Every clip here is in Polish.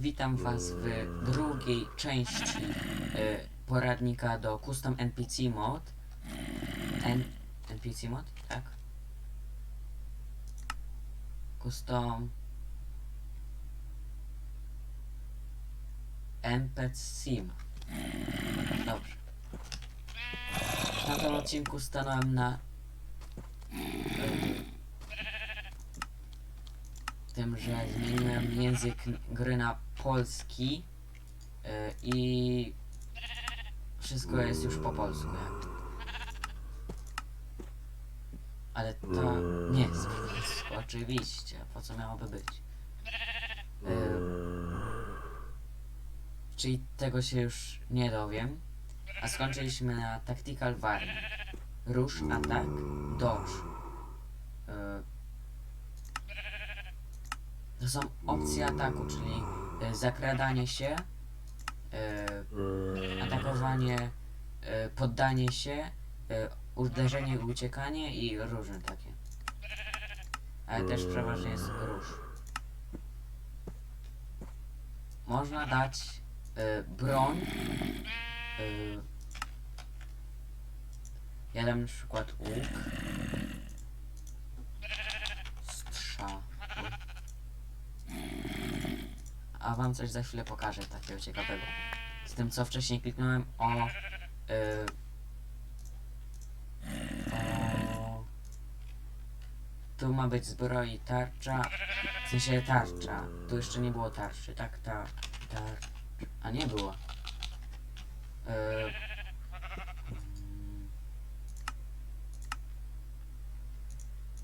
Witam Was w drugiej części y, poradnika do Custom NPC Mod. N NPC Mod, tak? Custom NPC Mod. Dobrze. W tamtym odcinku stanąłem na y, tym, że zmieniłem język gry na polski y, i wszystko jest już po polsku. Ale to nie jest oczywiście. Po co miałoby być? Y, czyli tego się już nie dowiem. A skończyliśmy na Tactical Warning. Rusz, atak, dodge. Y, to są opcje ataku, czyli y, zakradanie się, y, atakowanie, y, poddanie się, uderzenie i uciekanie i różne takie. Ale też przeważnie jest róż. Można dać y, broń. Ja dam na przykład łuk. A wam coś za chwilę pokażę takiego ciekawego. Z tym co wcześniej kliknąłem o... y, o tu ma być zbroi tarcza. W sensie tarcza. Tu jeszcze nie było tarczy, tak? Ta, tarcz. A nie było. Y, mm.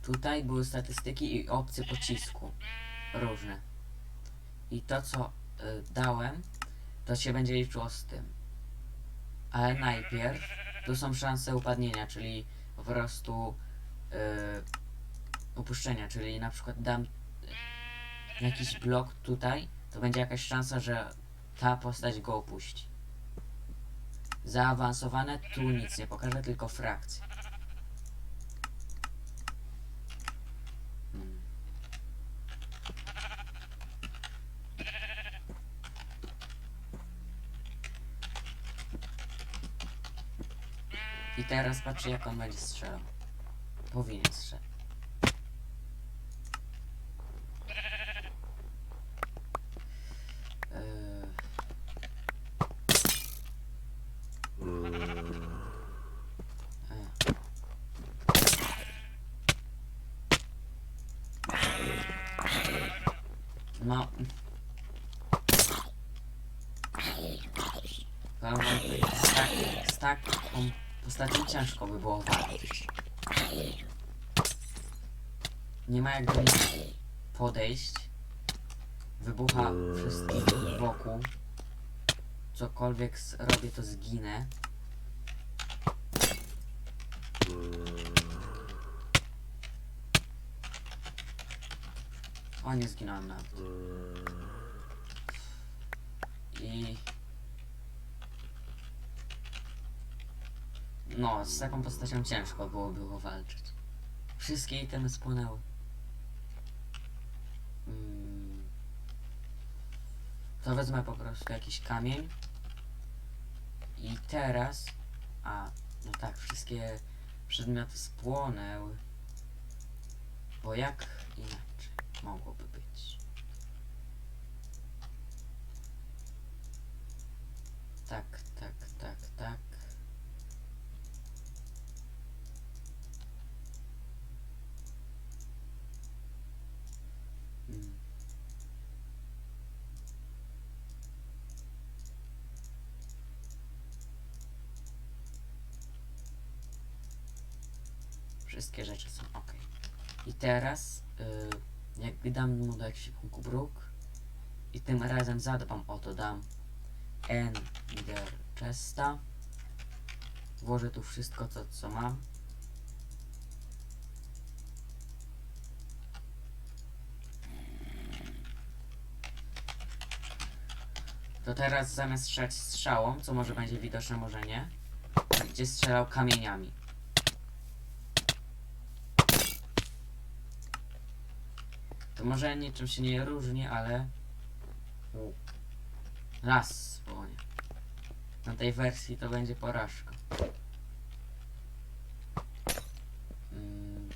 Tutaj były statystyki i opcje pocisku. Różne. I to co y, dałem, to się będzie liczyło z tym. Ale najpierw tu są szanse upadnienia, czyli po prostu y, upuszczenia, czyli na przykład dam y, jakiś blok tutaj, to będzie jakaś szansa, że ta postać go opuści. Zaawansowane tu nic nie pokażę, tylko frakcje. Hmm. I teraz patrzę jak on będzie strzelał. Powinien strzelać. Eee. E. No. Powiem wam, z, tak, z taką postacią ciężko by było walczyć. Nie ma jak do niej podejść. Wybucha wszystkich wokół. Cokolwiek robię, to zginę. O, nie zginąłem nawet. I... No, z taką postacią ciężko było było walczyć. Wszystkie itemy spłonęły. Mm. To wezmę po prostu jakiś kamień. I teraz... A, no tak, wszystkie przedmioty spłonęły. Bo jak inaczej mogłoby być? Tak, tak, tak, tak. Mm. Wszystkie rzeczy są ok. I teraz, y, jak dam mu do jakiś punku bruk i tym razem zadbam o to, dam Ender Chesta. Włożę tu wszystko, co, co mam. To teraz zamiast strzelać strzałą, co może będzie widoczne, może nie, będzie strzelał kamieniami. To może niczym się nie różni, ale łuk. Raz spłonie. Na tej wersji to będzie porażka. Mm,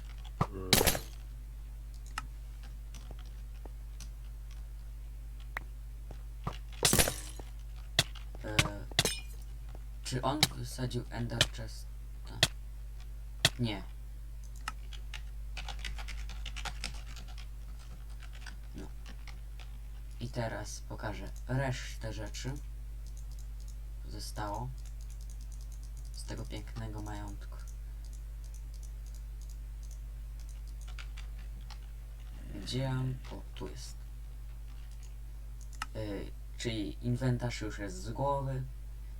e, czy on wysadził Ender Chest? Nie. I teraz pokażę resztę rzeczy. Zostało z tego pięknego majątku. Gdzie mam? O, tu jest. Yy, czyli inwentarz już jest z głowy.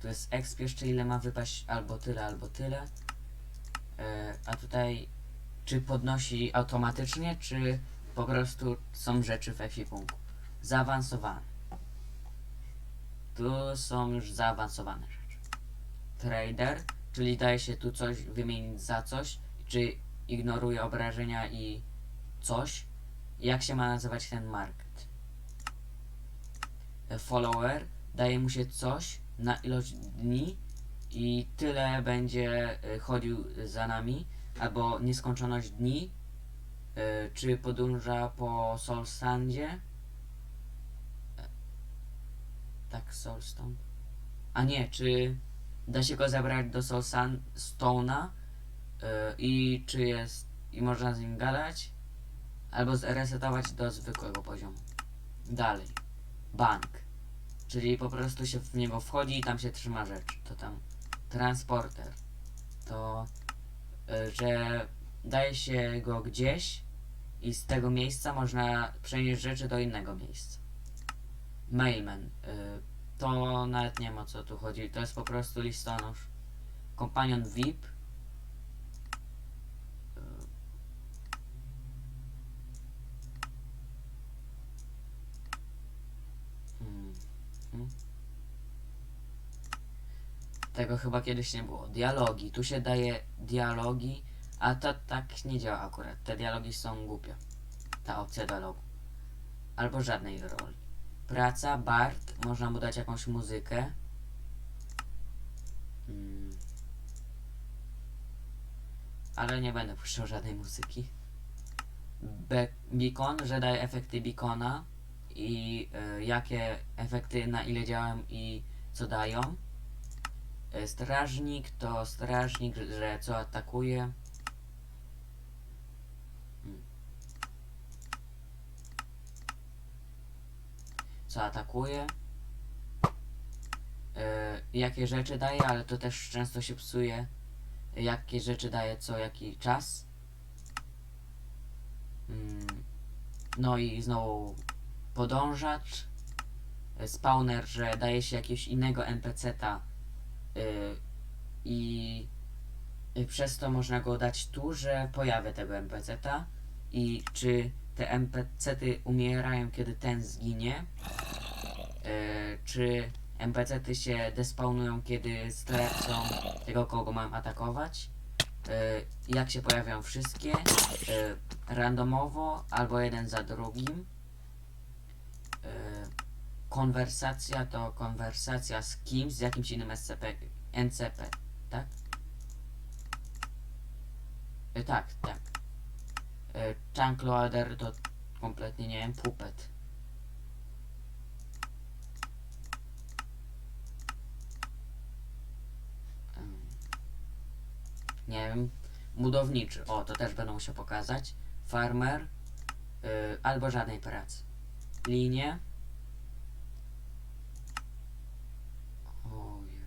Tu jest exp jeszcze ile ma wypaść, albo tyle, albo tyle. E, a tutaj czy podnosi automatycznie, czy po prostu są rzeczy w ekwipunku. Zaawansowane. Tu są już zaawansowane rzeczy. Trader, czyli daje się tu coś wymienić za coś, czy ignoruje obrażenia i coś. Jak się ma nazywać ten market? E, Follower daje mu się coś na ilość dni i tyle będzie y, chodził za nami, albo nieskończoność dni, y, czy podąża po Solsandzie. E, Tak, Solstone. A nie, czy da się go zabrać do Solstone'a y, i czy jest, i można z nim gadać, albo zresetować do zwykłego poziomu. Dalej. Bank. Czyli po prostu się w niego wchodzi i tam się trzyma rzeczy. To tam transporter. To, y, że daje się go gdzieś i z tego miejsca można przenieść rzeczy do innego miejsca. Mailman. Y, to nawet nie o co tu chodzi. To jest po prostu listonosz. Kompanion VIP. Y, Hmm. Hmm. Tego chyba kiedyś nie było. Dialogi. Tu się daje dialogi, a to tak nie działa akurat. Te dialogi są głupie. Ta opcja dialogu. Albo żadnej roli. Praca, Bart. Można mu dać jakąś muzykę. Mm. Ale nie będę puszczał żadnej muzyki. Be beacon, że daje efekty beacona i y, jakie efekty, na ile działają i co dają. Y, strażnik to strażnik, że co atakuje. Co atakuje. Y, jakie rzeczy daje, ale to też często się psuje. Jakie rzeczy daje co jaki czas. Mm. No i znowu podążacz, y, spawner, że daje się jakiegoś innego NPC-ta y, i przez to można go dać tu, że pojawia tego NPC-ta i czy te NPC-ty umierają, kiedy ten zginie, y, czy NPC-ty się despawnują, kiedy stracą tego, kogo mam atakować, y, jak się pojawiają wszystkie, y, randomowo albo jeden za drugim, konwersacja to konwersacja z kimś, z jakimś innym SCP, NCP, tak? Y, tak, tak. Chunk loader to kompletnie nie wiem, puppet. Nie wiem, budowniczy, o to też będą się pokazać. Farmer, y, albo żadnej pracy. Linie. Ojej.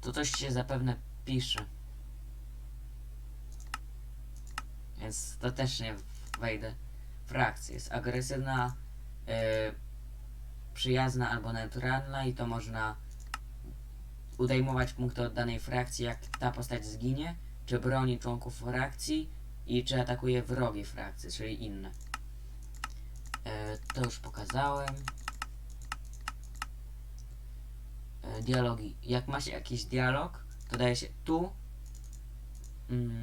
Tu coś się zapewne pisze. Więc to też nie wejdę. Frakcja jest agresywna, y, przyjazna albo neutralna i to można udejmować punkty od danej frakcji, jak ta postać zginie, czy broni członków frakcji i czy atakuje wrogie frakcje, czyli inne. E, to już pokazałem. E, dialogi. Jak ma się jakiś dialog, to daje się tu mm,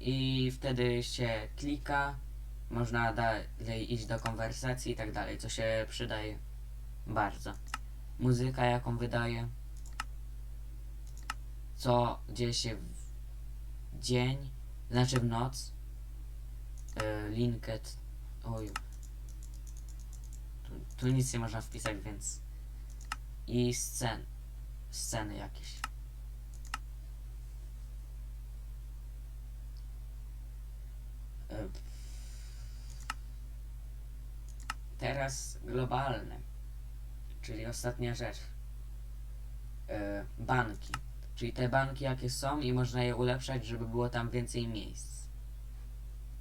i wtedy się klika można dalej iść do konwersacji i tak dalej, co się przydaje bardzo. Muzyka, jaką wydaje, co dzieje się w dzień, znaczy w noc. Yy, linket, oj, tu, tu nic nie można wpisać, więc i scen, sceny jakieś. Yy, Teraz globalne, czyli ostatnia rzecz. E, banki. Czyli te banki jakie są i można je ulepszać, żeby było tam więcej miejsc.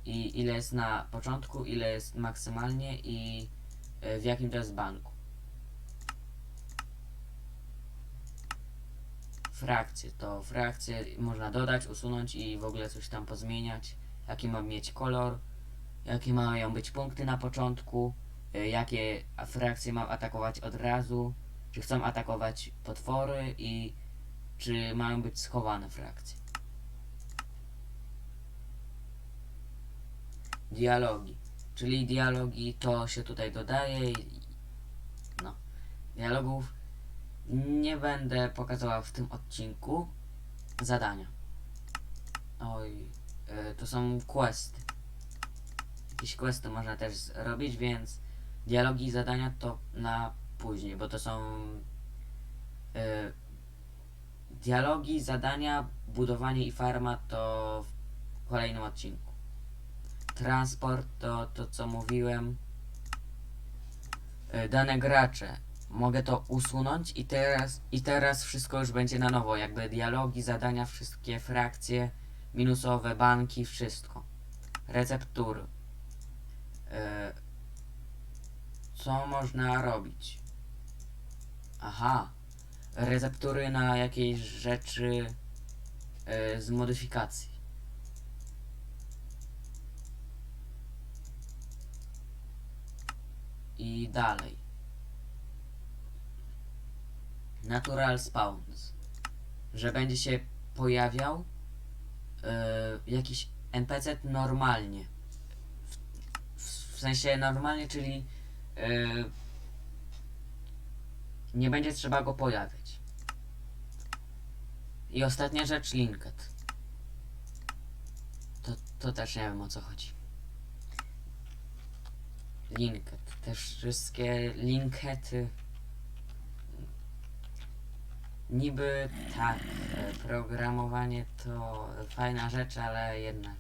I ile jest na początku, ile jest maksymalnie i e, w jakim to jest banku. Frakcje. To frakcje można dodać, usunąć i w ogóle coś tam pozmieniać. Jaki ma mieć kolor, jakie mają być punkty na początku, jakie frakcje ma atakować od razu, czy chcą atakować potwory i czy mają być schowane frakcje. Dialogi. Czyli dialogi to się tutaj dodaje. No. Dialogów nie będę pokazała w tym odcinku. Zadania. Oj, y, to są questy. Jakieś questy można też zrobić, więc dialogi i zadania to na później, bo to są y, dialogi, zadania, budowanie i farma to w kolejnym odcinku. Transport to to co mówiłem. Y, dane gracze. Mogę to usunąć i teraz, i teraz wszystko już będzie na nowo. Jakby dialogi, zadania, wszystkie frakcje, minusowe, banki, wszystko. Receptury. E, co można robić? Aha. Receptury na jakieś rzeczy e, z modyfikacji. I dalej. Natural spawns. Że będzie się pojawiał e, jakiś NPC normalnie. W, w sensie normalnie, czyli nie będzie trzeba go pojawiać. I ostatnia rzecz, linket. To, to też nie wiem o co chodzi. Linket. Te wszystkie linkety. Niby tak, e, programowanie to fajna rzecz, ale jednak.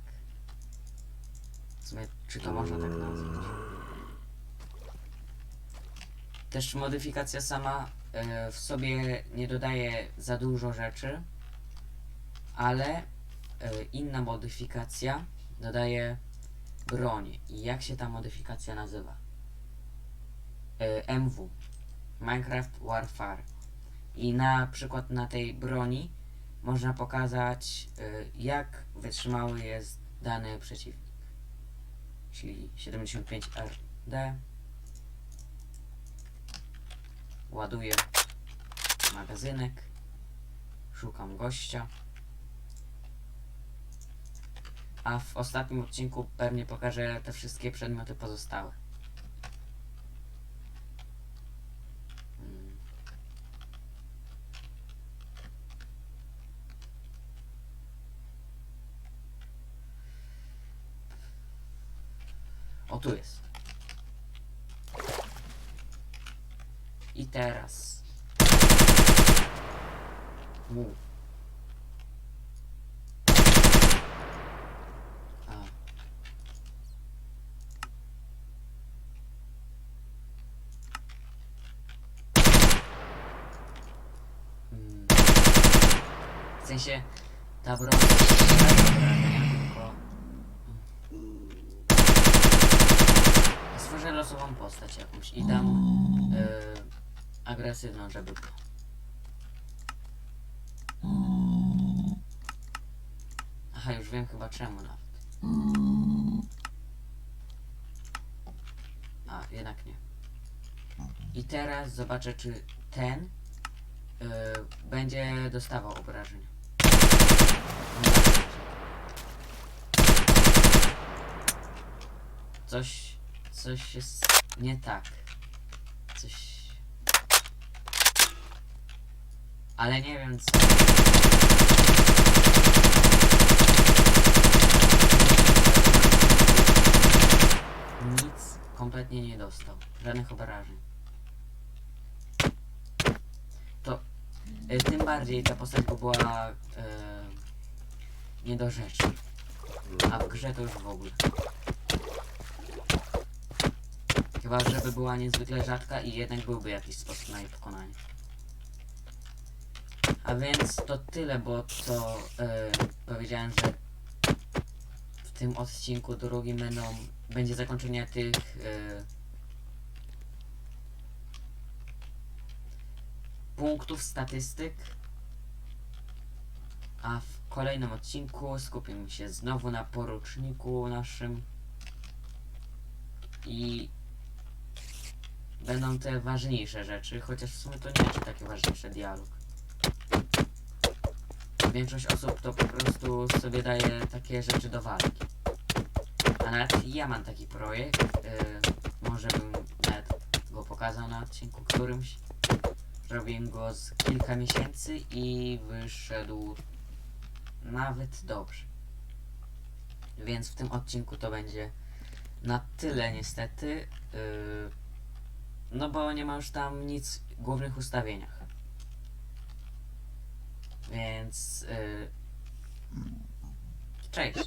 W sumie, czy to można tak nazwać? Też modyfikacja sama e, w sobie nie dodaje za dużo rzeczy, ale e, inna modyfikacja dodaje broń. I jak się ta modyfikacja nazywa? E, MW Minecraft Warfare. I na przykład na tej broni można pokazać jak wytrzymały jest dany przeciwnik. Czyli 75 RD. Ładuję magazynek. Szukam gościa. A w ostatnim odcinku pewnie pokażę te wszystkie przedmioty pozostałe. Mm. O, tu jest. I teraz. U. A. Mm. W sensie ta broń Stworzę losową postać jakąś i dam e, agresywną, żeby było. Aha, już wiem chyba czemu nawet. A, jednak nie. I teraz zobaczę, czy ten e, będzie dostawał obrażenia. coś, coś jest nie tak. Coś... Ale nie wiem co. Nic kompletnie nie dostał. Żadnych obrażeń. To y, tym bardziej ta postać była y, nie do rzeczy. A w grze to już w ogóle. Chyba, żeby była niezwykle rzadka i jednak byłby jakiś sposób na jej pokonanie. A więc to tyle, bo to e, powiedziałem, że w tym odcinku drugim będą, będzie zakończenie tych e, punktów statystyk. A w kolejnym odcinku skupimy się znowu na poruczniku naszym i będą te ważniejsze rzeczy, chociaż w sumie to nie jest takie ważniejsze dialog. Większość osób to po prostu sobie daje takie rzeczy do walki. A nawet ja mam taki projekt, yy, może bym nawet go pokazał na odcinku którymś. Robiłem go z kilka miesięcy i wyszedł nawet dobrze. Więc w tym odcinku to będzie na tyle niestety. Yy, no bo nie ma już tam nic w głównych ustawieniach. Więc yy, cześć.